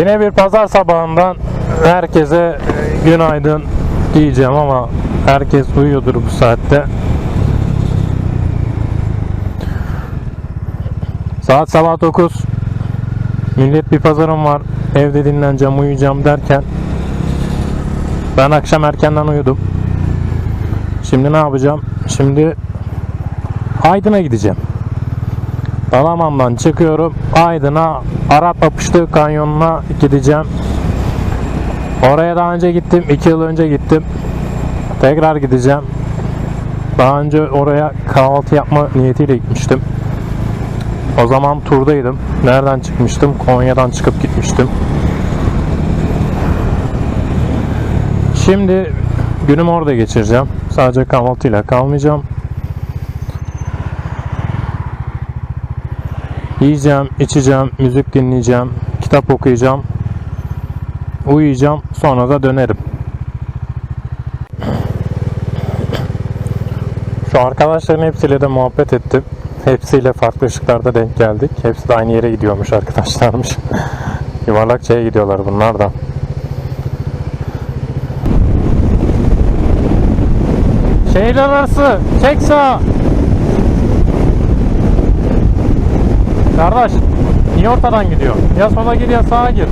Yine bir pazar sabahından herkese e, günaydın diyeceğim ama herkes uyuyordur bu saatte. Saat sabah 9. Millet bir pazarım var. Evde dinleneceğim, uyuyacağım derken ben akşam erkenden uyudum. Şimdi ne yapacağım? Şimdi Aydın'a gideceğim. Dalaman'dan çıkıyorum. Aydın'a Arap Apışlı Kanyonu'na gideceğim. Oraya daha önce gittim. 2 yıl önce gittim. Tekrar gideceğim. Daha önce oraya kahvaltı yapma niyetiyle gitmiştim. O zaman turdaydım. Nereden çıkmıştım? Konya'dan çıkıp gitmiştim. Şimdi günümü orada geçireceğim. Sadece kahvaltıyla kalmayacağım. Yiyeceğim, içeceğim, müzik dinleyeceğim, kitap okuyacağım, uyuyacağım, sonra da dönerim. Şu arkadaşların hepsiyle de muhabbet ettim. Hepsiyle farklı ışıklarda denk geldik. Hepsi de aynı yere gidiyormuş arkadaşlarmış. Yuvarlakça'ya gidiyorlar bunlar da. Şehir arası, çek sağa. Kardeş, niye ortadan gidiyor? Ya sola gir ya sağa gir.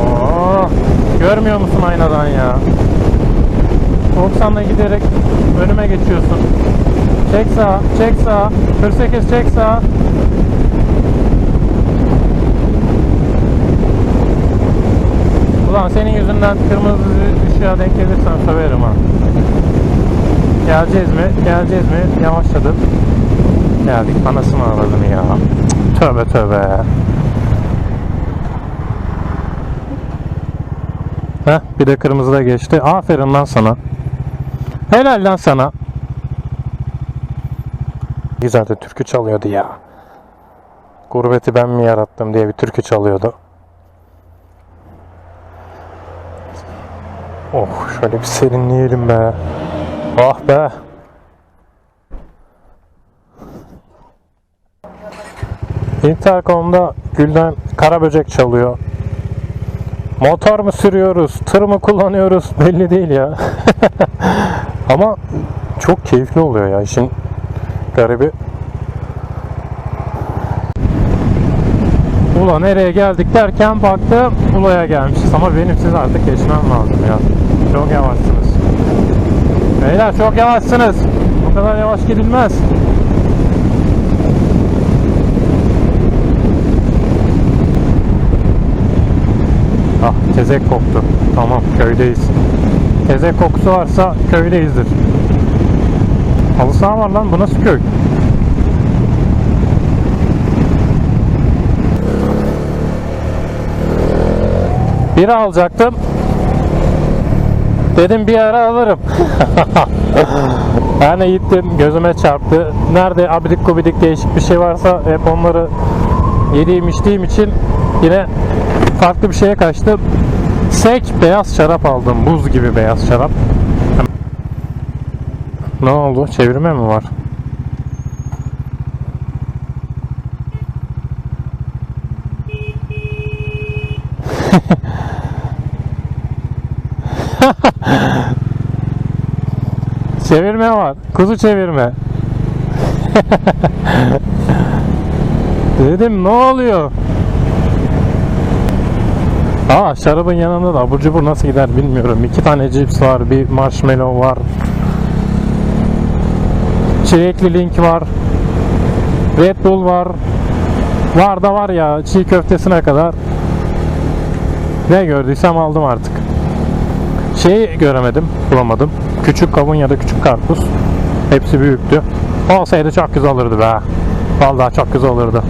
Oo, görmüyor musun aynadan ya? 90'la giderek önüme geçiyorsun. Çek sağa, çek sağa. 48 çek sağa. Ulan senin yüzünden kırmızı ışığa denk gelirsen söverim ha. Geleceğiz mi? Geleceğiz mi? Yavaşladım. Geldik. Anasını ağladım ya. Tövbe tövbe. Heh, bir de kırmızı da geçti. Aferin lan sana. Helal lan sana. De türkü çalıyordu ya. Gurbeti ben mi yarattım diye bir türkü çalıyordu. Oh şöyle bir serinleyelim be. Ah be. Intercom'da Gülden Karaböcek çalıyor. Motor mu sürüyoruz, tır mı kullanıyoruz belli değil ya. Ama çok keyifli oluyor ya işin garibi. Ula nereye geldik derken baktım Ula'ya gelmişiz ama benim siz artık geçmem lazım ya. Çok yavaşsınız. Beyler çok yavaşsınız. Bu kadar yavaş gidilmez. Ah tezek koktu. Tamam köydeyiz. Tezek kokusu varsa köydeyizdir. Halı saha var lan bu nasıl köy? Biri alacaktım. Dedim bir ara alırım. yani gittim gözüme çarptı. Nerede abidik gubidik değişik bir şey varsa hep onları yediğim içtiğim için yine farklı bir şeye kaçtım. Sek beyaz şarap aldım. Buz gibi beyaz şarap. Ne oldu? Çevirme mi var? Çevirme var. Kuzu çevirme. Dedim ne oluyor? Aa şarabın yanında da abur cubur nasıl gider bilmiyorum. İki tane cips var, bir marshmallow var. Çilekli link var. Red Bull var. Var da var ya çiğ köftesine kadar. Ne gördüysem aldım artık. Şeyi göremedim, bulamadım. Küçük kavun ya da küçük karpuz. Hepsi büyüktü. Olsaydı çok güzel olurdu be. Vallahi çok güzel olurdu.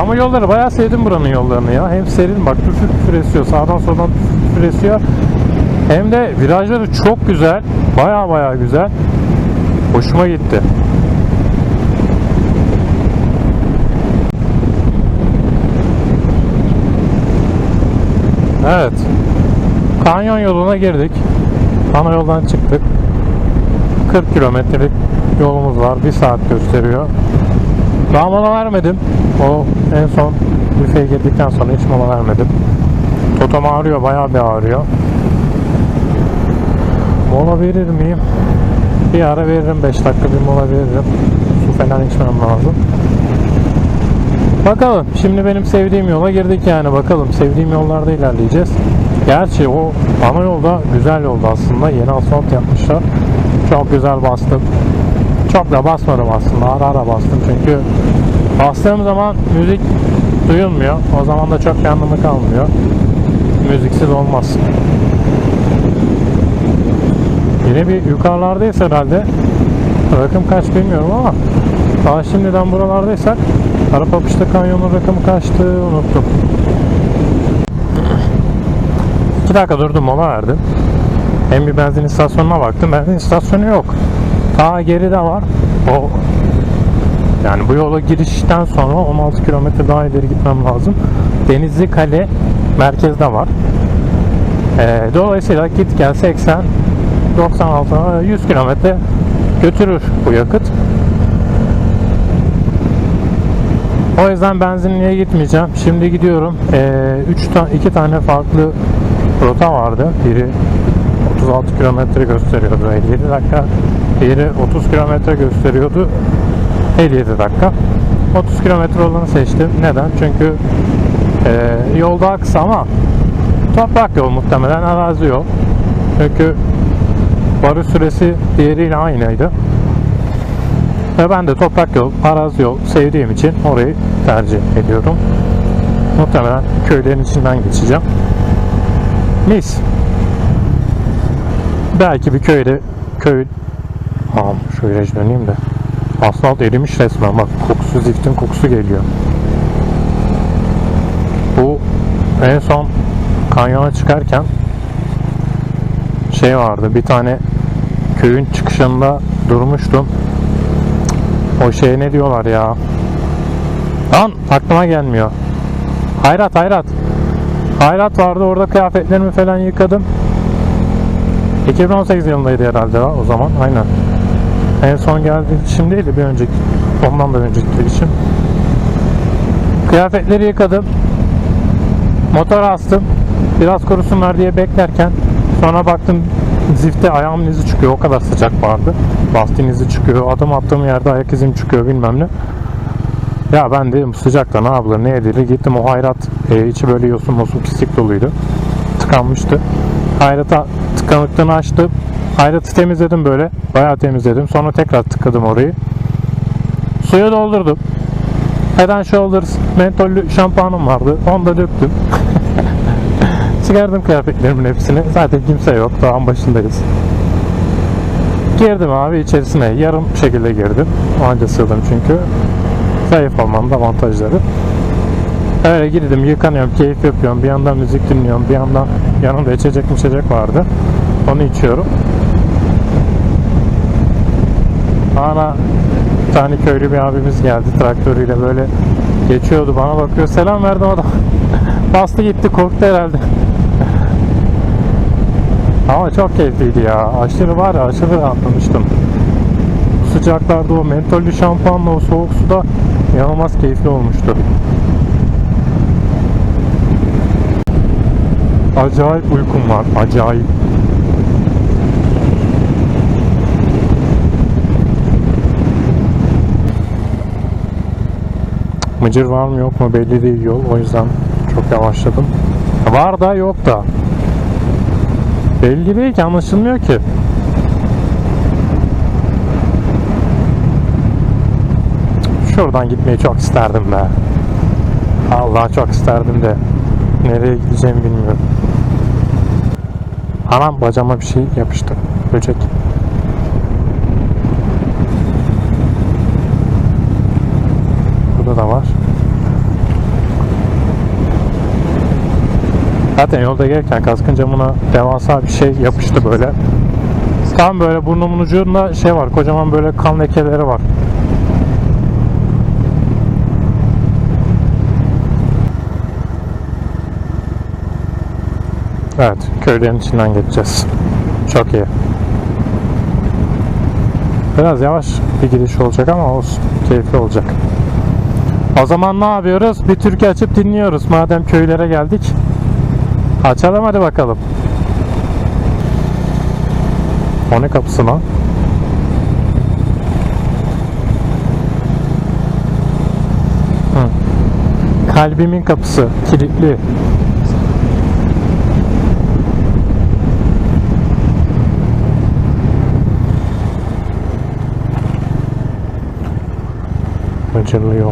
Ama yolları bayağı sevdim buranın yollarını ya. Hem serin bak püfür püfür esiyor. Sağdan soldan püfür esiyor. Hem de virajları çok güzel. Bayağı bayağı güzel. Hoşuma gitti. Evet. Kanyon yoluna girdik. ana yoldan çıktık. 40 kilometrelik yolumuz var. 1 saat gösteriyor. Daha mola vermedim. O en son büfeye girdikten sonra hiç mola vermedim. Totom ağrıyor, bayağı bir ağrıyor. Mola verir miyim? Bir ara veririm, 5 dakika bir mola veririm. Su falan içmem lazım. Bakalım, şimdi benim sevdiğim yola girdik yani bakalım. Sevdiğim yollarda ilerleyeceğiz. Gerçi o ana yolda güzel yolda aslında. Yeni asfalt yapmışlar. Çok güzel bastım. Çok da basmadım aslında. Ara ara bastım çünkü bastığım zaman müzik duyulmuyor. O zaman da çok bir anlamı kalmıyor. Müziksiz olmaz. Yine bir yukarılardayız herhalde. Rakım kaç bilmiyorum ama daha şimdiden buralardaysak Karapapışta kanyonun rakımı kaçtı unuttum. 2 dakika durdum mola verdim. Hem bir benzin istasyonuna baktım. Benzin istasyonu yok. Ta geride var. O yani bu yola girişten sonra 16 kilometre daha ileri gitmem lazım. Denizli Kale merkezde var. Ee, dolayısıyla git gel 80 96 100 kilometre götürür bu yakıt. O yüzden benzinliğe gitmeyeceğim. Şimdi gidiyorum. 3 ta 2 tane farklı rota vardı. Biri 36 kilometre gösteriyordu 57 dakika. Diğeri 30 kilometre gösteriyordu 57 dakika. 30 kilometre olanı seçtim. Neden? Çünkü e, yol daha kısa ama toprak yol muhtemelen arazi yol. Çünkü varış süresi diğeriyle aynıydı. Ve ben de toprak yol, arazi yol sevdiğim için orayı tercih ediyorum. Muhtemelen köylerin içinden geçeceğim. Mis. Belki bir köyde köy Tamam şöyle döneyim de. Asfalt erimiş resmen bak kokusu ziftin kokusu geliyor. Bu en son kanyona çıkarken şey vardı bir tane köyün çıkışında durmuştum. O şey ne diyorlar ya? Lan aklıma gelmiyor. Hayrat hayrat. Hayrat vardı orada kıyafetlerimi falan yıkadım. 2018 yılındaydı herhalde o zaman aynen. En son geldi şimdi değil de bir önceki ondan da önceki için. Kıyafetleri yıkadım. Motora astım. Biraz kurusunlar diye beklerken sonra baktım zifte ayağımın izi çıkıyor. O kadar sıcak vardı. Lastiğin izi çıkıyor. Adım attığım yerde ayak izim çıkıyor bilmem ne. Ya ben dedim sıcakta ne yapılır ne edilir. Gittim o hayrat e, içi böyle yosun mosun pislik doluydu. Tıkanmıştı. Hayrata tıkanıklığını açtım. Hayratı temizledim böyle. Bayağı temizledim. Sonra tekrar tıkadım orayı. Suya doldurdum. Head and Shoulders mentollü şampuanım vardı. Onu da döktüm. Çıkardım kıyafetlerimin hepsini. Zaten kimse yok. Dağın başındayız. Girdim abi içerisine. Yarım şekilde girdim. Anca sığdım çünkü. Zayıf olmanın avantajları. Öyle girdim yıkanıyorum, keyif yapıyorum. Bir yandan müzik dinliyorum. Bir yandan yanımda içecek içecek vardı. Onu içiyorum. Ana tane köylü bir abimiz geldi traktörüyle böyle geçiyordu bana bakıyor. Selam verdim adam. Bastı gitti korktu herhalde. Ama çok keyifliydi ya. Aşırı var ya aşırı rahatlamıştım. Sıcaklarda o mentollü şampuanla o soğuk suda inanılmaz keyifli olmuştu. Acayip uykum var. Acayip. Mıcır var mı yok mu belli değil yol. O yüzden çok yavaşladım. Var da yok da. Belli değil ki anlaşılmıyor ki. Şuradan gitmeyi çok isterdim be. Allah çok isterdim de. Nereye gideceğimi bilmiyorum. Anam bacağıma bir şey yapıştı. Böcek. Burada da var. Zaten yolda gelirken kaskın camına devasa bir şey yapıştı böyle. Tam böyle burnumun ucunda şey var. Kocaman böyle kan lekeleri var. Evet, köylerin içinden geçeceğiz. Çok iyi. Biraz yavaş bir gidiş olacak ama olsun. Keyifli olacak. O zaman ne yapıyoruz? Bir türkü açıp dinliyoruz. Madem köylere geldik. Açalım hadi bakalım. O ne kapısı lan? Kalbimin kapısı kilitli. Mıcırlıyor.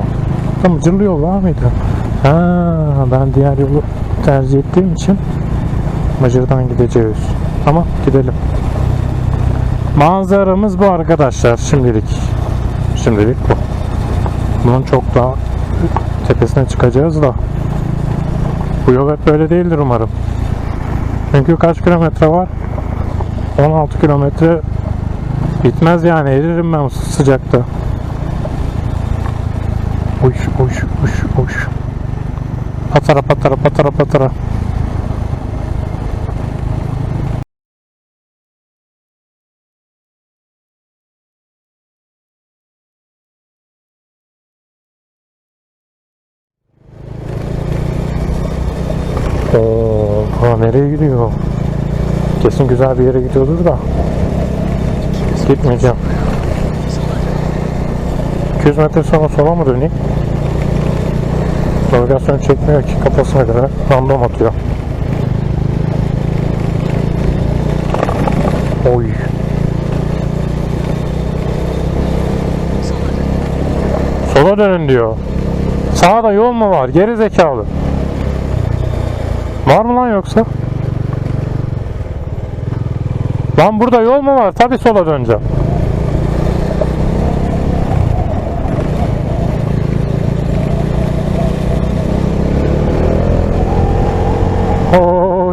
Ha, mıcırlıyor var mıydı? Ha, ben diğer yolu tercih ettiğim için Mıcır'dan gideceğiz. Ama gidelim. Manzaramız bu arkadaşlar şimdilik. Şimdilik bu. Bunun çok daha tepesine çıkacağız da. Bu yol hep böyle değildir umarım. Çünkü kaç kilometre var? 16 kilometre bitmez yani eririm ben sıcakta. Uş uş uş uş. Patara patara patara patara. Oo, ha nereye gidiyor? Kesin güzel bir yere gidiyordur da. Gitmeyeceğim. 200 metre sonra sola mı döneyim? Navigasyon çekmiyor ki kafasına göre random atıyor. Oy. Sola dönün diyor. Sağda yol mu var? Geri zekalı. Var mı lan yoksa? Lan burada yol mu var? Tabi sola döneceğim.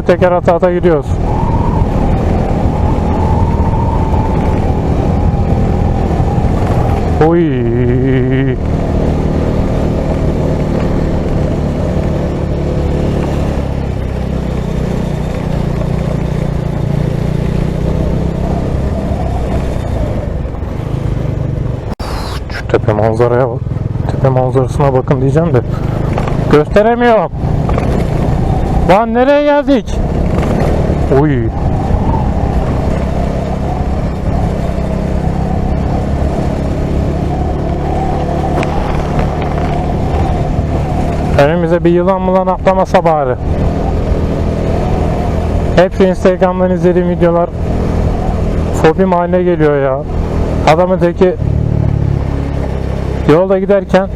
Oo, teker ata ata gidiyoruz. Oy. Şu tepe manzaraya bak. Tepe manzarasına bakın diyeceğim de gösteremiyorum. Lan nereye geldik? Oy. Önümüze bir yılan mılan atlamasa bari. Hep şu Instagram'dan izlediğim videolar fobim haline geliyor ya. Adamın teki yolda giderken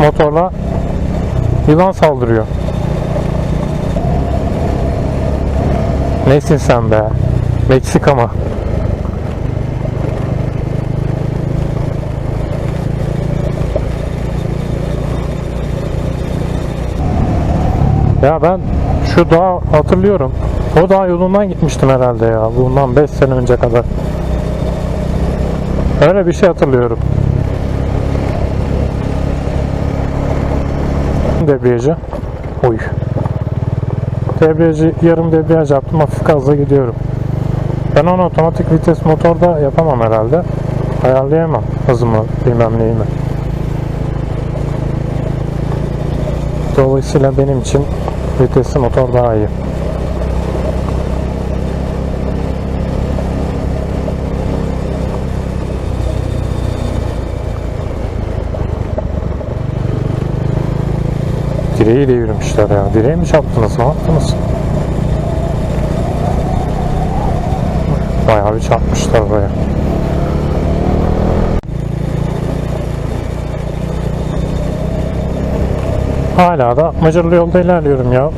motorla yılan saldırıyor. Nesin sen be? Meksika mı? Ya ben şu dağı hatırlıyorum. O dağ yolundan gitmiştim herhalde ya. Bundan 5 sene önce kadar. Öyle bir şey hatırlıyorum. Debriyajı. Oy. Debriyajı yarım debriyaj yaptım. Hafif gazla gidiyorum. Ben onu otomatik vites motorda yapamam herhalde. Ayarlayamam hızımı bilmem neyimi. Dolayısıyla benim için vitesli motor daha iyi. Direği devirmişler ya. Direği mi çarptınız? Ne yaptınız? Bayağı bir çarpmışlar buraya. Hala da Mıcırlı yolda ilerliyorum ya.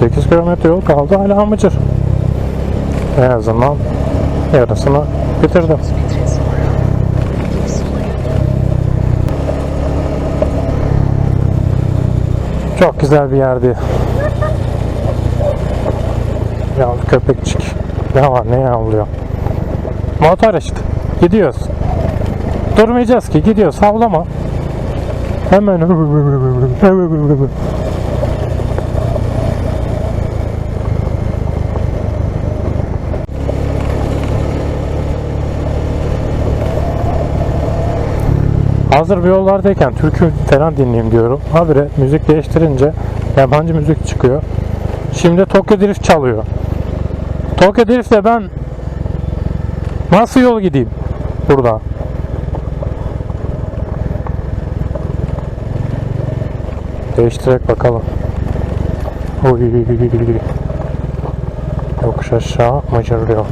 8 kilometre yol kaldı hala Mıcır. En azından yarısını bitirdim. Çok güzel bir yerdi. Ya köpekçik. Ne var ne yavruyor. Motor işte. Gidiyoruz. Durmayacağız ki gidiyoruz. Havlama. Hemen Hazır bir yollardayken türkü falan dinleyeyim diyorum. Habire müzik değiştirince yabancı müzik çıkıyor. Şimdi Tokyo Drift çalıyor. Tokyo Drift'te ben nasıl yol gideyim burada? Değiştirerek bakalım. Oy. Yokuş aşağı mıcırlıyor.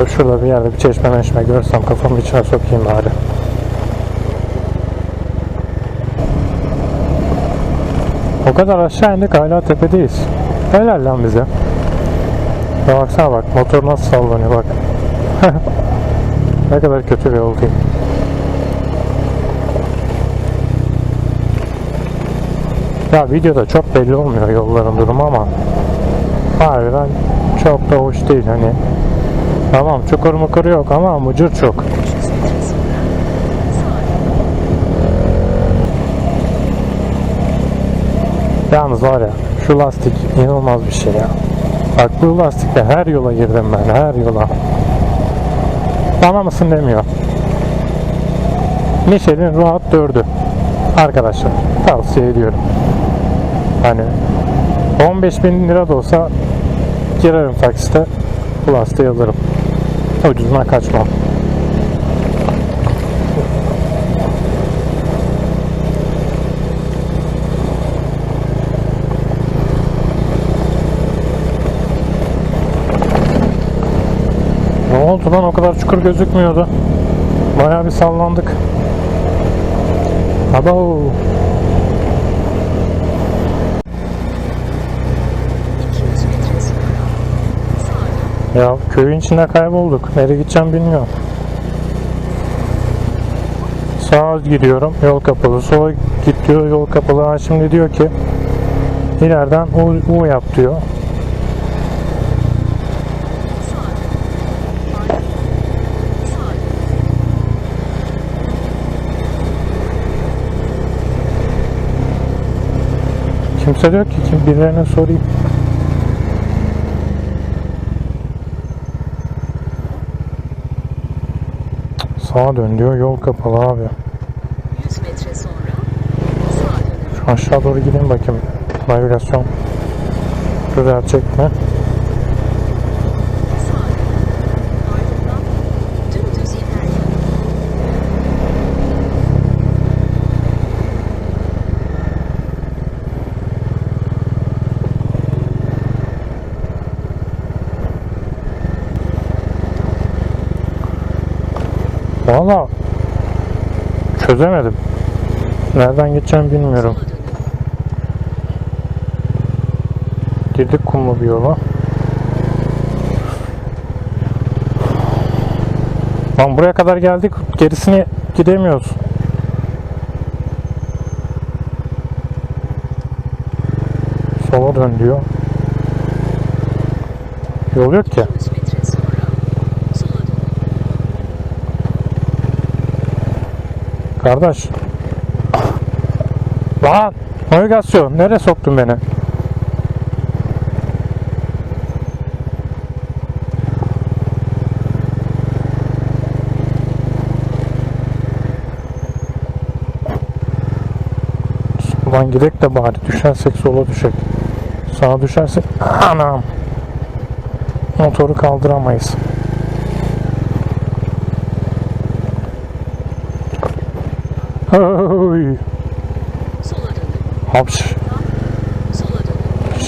Dur şurada bir yerde bir çeşme meşme görsem kafamın içine sokayım bari. O kadar aşağı indik hala tepedeyiz. Helal lan bize. Ya baksana bak motor nasıl sallanıyor bak. ne kadar kötü bir yol değil. Ya videoda çok belli olmuyor yolların durumu ama harbiden çok da hoş değil hani. Tamam çukur mukur yok ama mucur çok. Yalnız var ya şu lastik inanılmaz bir şey ya. Bak bu lastikle her yola girdim ben her yola. Bana mısın demiyor. Michelin Rahat 4'ü. Arkadaşlar tavsiye ediyorum. Hani 15 bin lira da olsa girerim taksite bu lastiği alırım. Ucuzuna kaçmam. Ne oldu lan o kadar çukur gözükmüyordu. Bayağı bir sallandık. Abo. Ya köyün içinde kaybolduk. Nereye gideceğim bilmiyorum. Sağa gidiyorum. Yol kapalı. Sola git diyor. Yol kapalı. Ha şimdi diyor ki ileriden U, U yap diyor. Kimse diyor ki kim birilerine sorayım. Sağa dön diyor. Yol kapalı abi. 100 metre sonra sağa dönün. Şu aşağı doğru gideyim bakayım. Navigasyon düzelecek mi? Çözemedim. Nereden gideceğim bilmiyorum. Girdik kumlu bir yola. Lan buraya kadar geldik. Gerisini gidemiyoruz. Sola dön diyor. Yol yok ki. 200 metre sonra sola dönün. Kardeş. Lan navigasyon nereye soktun beni? Soldan gidek de bari düşersek sola düşek. Sağa düşersek anam. Motoru kaldıramayız. Dönün. Hapş.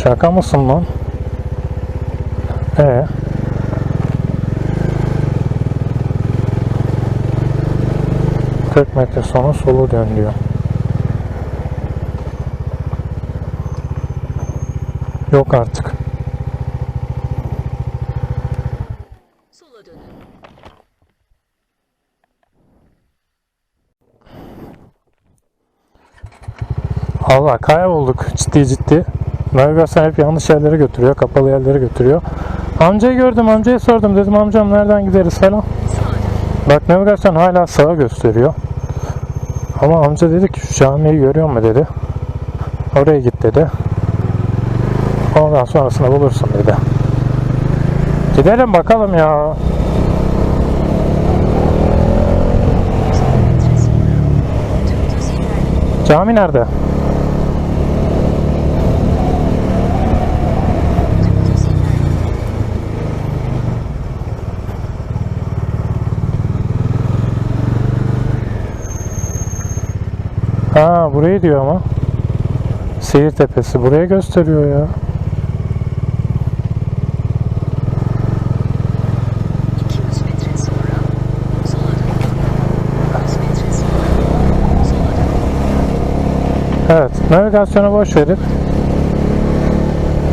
Şaka mısın lan? Ee? ...40 metre sonra solu dön diyor. Yok artık. Allah kaybolduk ciddi ciddi. Navigasyon hep yanlış yerlere götürüyor, kapalı yerlere götürüyor. Amcayı gördüm, amcaya sordum. Dedim amcam nereden gideriz falan. Bak navigasyon hala sağa gösteriyor. Ama amca dedi ki şu camiyi görüyor mu dedi. Oraya git dedi. Ondan sonrasını bulursun dedi. Gidelim bakalım ya. Cami nerede? Ha burayı diyor ama. Seyir tepesi buraya gösteriyor ya. Evet, navigasyonu boş verip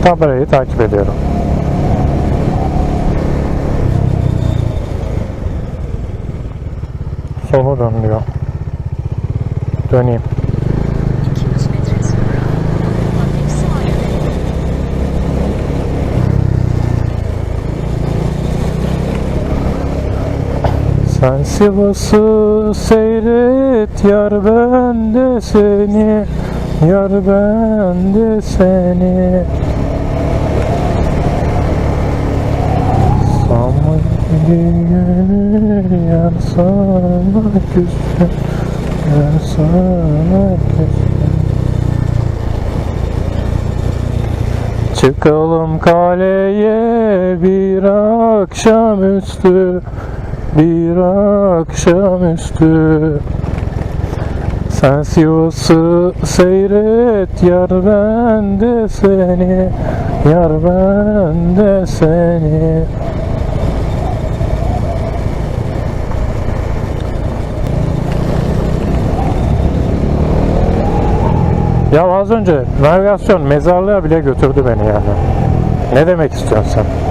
tabelayı takip ediyorum. Sola dön diyor. Döneyim. 200 metre sonra hafif sağa yönel. Sen Sivas'ı seyret yar ben de seni Yar ben de seni Sana gönül yar sana küsüm Yar sana küsüm Çıkalım kaleye bir akşamüstü bir akşamüstü Sen Sivas'ı seyret yar ben de seni Yar ben de seni Ya az önce navigasyon mezarlığa bile götürdü beni yani. Ne demek istiyorsun sen?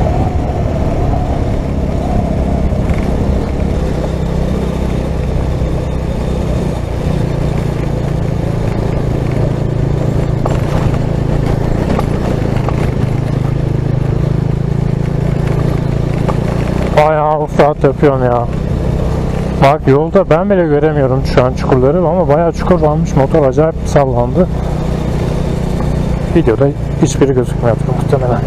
Bayağı ufrat yapıyorum ya. Bak yolda ben bile göremiyorum şu an çukurları ama bayağı çukur varmış. Motor acayip sallandı. Videoda hiçbiri gözükmüyor muhtemelen.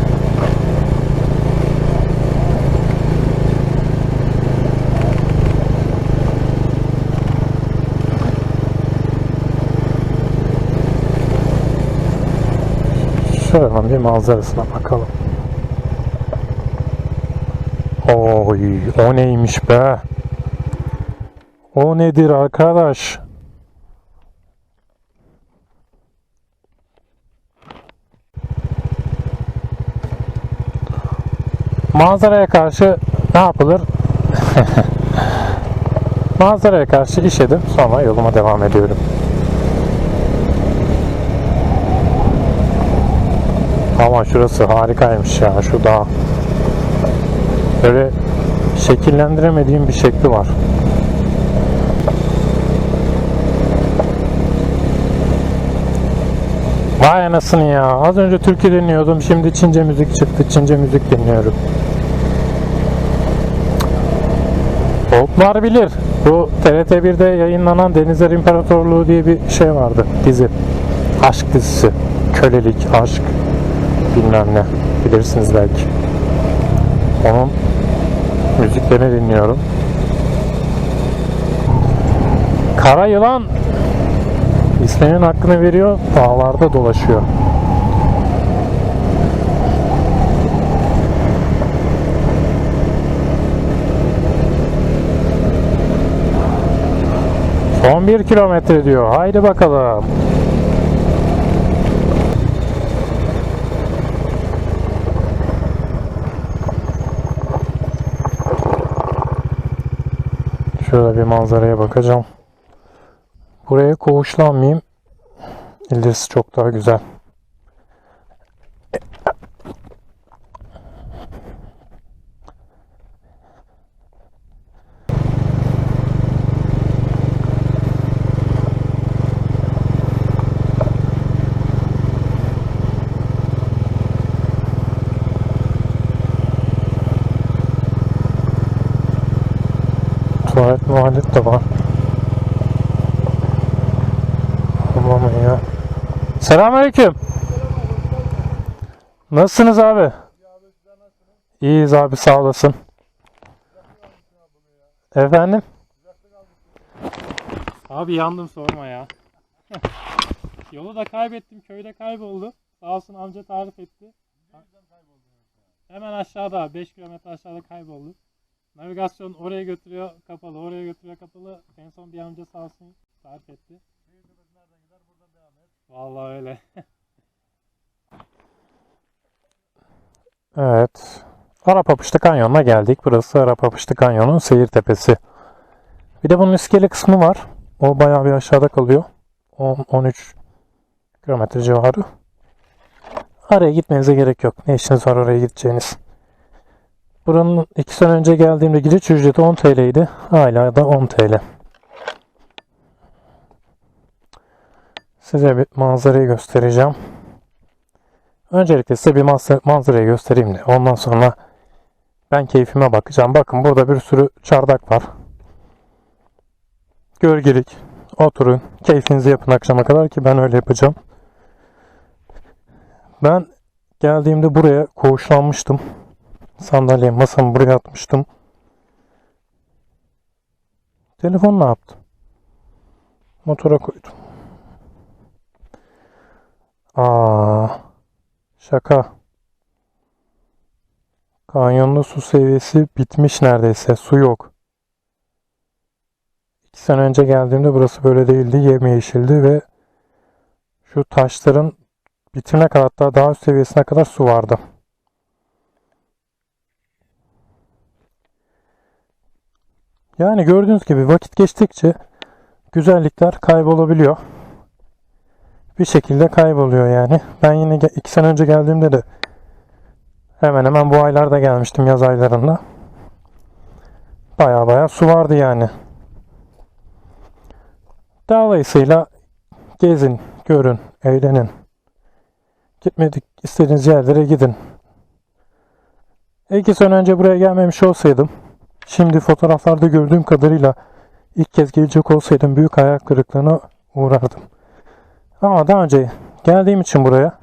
Şöyle bir manzarasına bakalım. Oy, o neymiş be? O nedir arkadaş? Manzaraya karşı ne yapılır? Manzaraya karşı işedim. Sonra yoluma devam ediyorum. Ama şurası harikaymış ya şu dağ. Böyle şekillendiremediğim bir şekli var. Vay anasını ya. Az önce türkü dinliyordum. Şimdi Çince müzik çıktı. Çince müzik dinliyorum. Folklar bilir. Bu TRT1'de yayınlanan Denizler İmparatorluğu diye bir şey vardı. Dizi. Aşk dizisi. Kölelik, aşk bilmem ne. Bilirsiniz belki. Onun müziklerini dinliyorum. Kara yılan isminin hakkını veriyor, dağlarda dolaşıyor. Son bir kilometre diyor. Haydi bakalım. Şöyle bir manzaraya bakacağım. Buraya koğuşlanmayayım. İlerisi çok daha güzel. Tuvalet muhalet de var. Aman ya. Selamünaleyküm. Nasılsınız abi? İyiyiz abi sağ olasın. Efendim? Abi yandım sorma ya. Yolu da kaybettim. Köyde kayboldu. Sağ olsun amca tarif etti. Hemen aşağıda 5 kilometre aşağıda kayboldu. Navigasyon oraya götürüyor kapalı, oraya götürüyor kapalı. En son bir amca sağ olsun tarif etti. Vallahi öyle. evet. Arapapıştı Kanyonu'na geldik. Burası Arapapıştı Kanyonu seyir tepesi. Bir de bunun iskele kısmı var. O bayağı bir aşağıda kalıyor. 10-13 kilometre civarı. Araya gitmenize gerek yok. Ne işiniz var oraya gideceğiniz. Buranın 2 sene önce geldiğimde giriş ücreti 10 TL idi. Hala da 10 TL. Size bir manzarayı göstereceğim. Öncelikle size bir manzara- manzarayı göstereyim de ondan sonra ben keyfime bakacağım. Bakın burada bir sürü çardak var. Gölgelik. Oturun. Keyfinizi yapın akşama kadar ki ben öyle yapacağım. Ben geldiğimde buraya koğuşlanmıştım. Sandalye masamı buraya atmıştım. Telefon ne yaptım? Motora koydum. Aa, şaka. Kanyonda su seviyesi bitmiş neredeyse. Su yok. İki sene önce geldiğimde burası böyle değildi. Yemyeşildi ve şu taşların bitimine kadar hatta daha üst seviyesine kadar su vardı. Yani gördüğünüz gibi vakit geçtikçe güzellikler kaybolabiliyor. Bir şekilde kayboluyor yani. Ben yine iki sene önce geldiğimde de hemen hemen bu aylarda gelmiştim yaz aylarında. Baya baya su vardı yani. Dolayısıyla gezin, görün, eğlenin. Gitmedik istediğiniz yerlere gidin. İki sene önce buraya gelmemiş olsaydım, şimdi fotoğraflarda gördüğüm kadarıyla ilk kez gelecek olsaydım büyük hayal kırıklığına uğrardım. Ama daha önce geldiğim için buraya,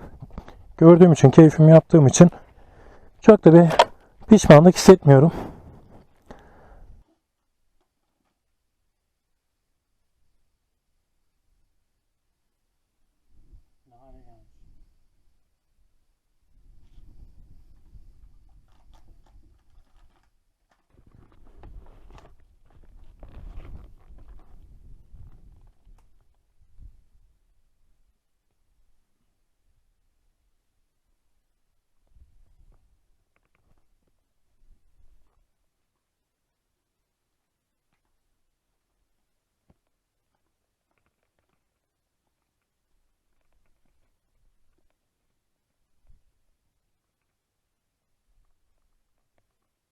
gördüğüm için, keyfimi yaptığım için çok da bir pişmanlık hissetmiyorum.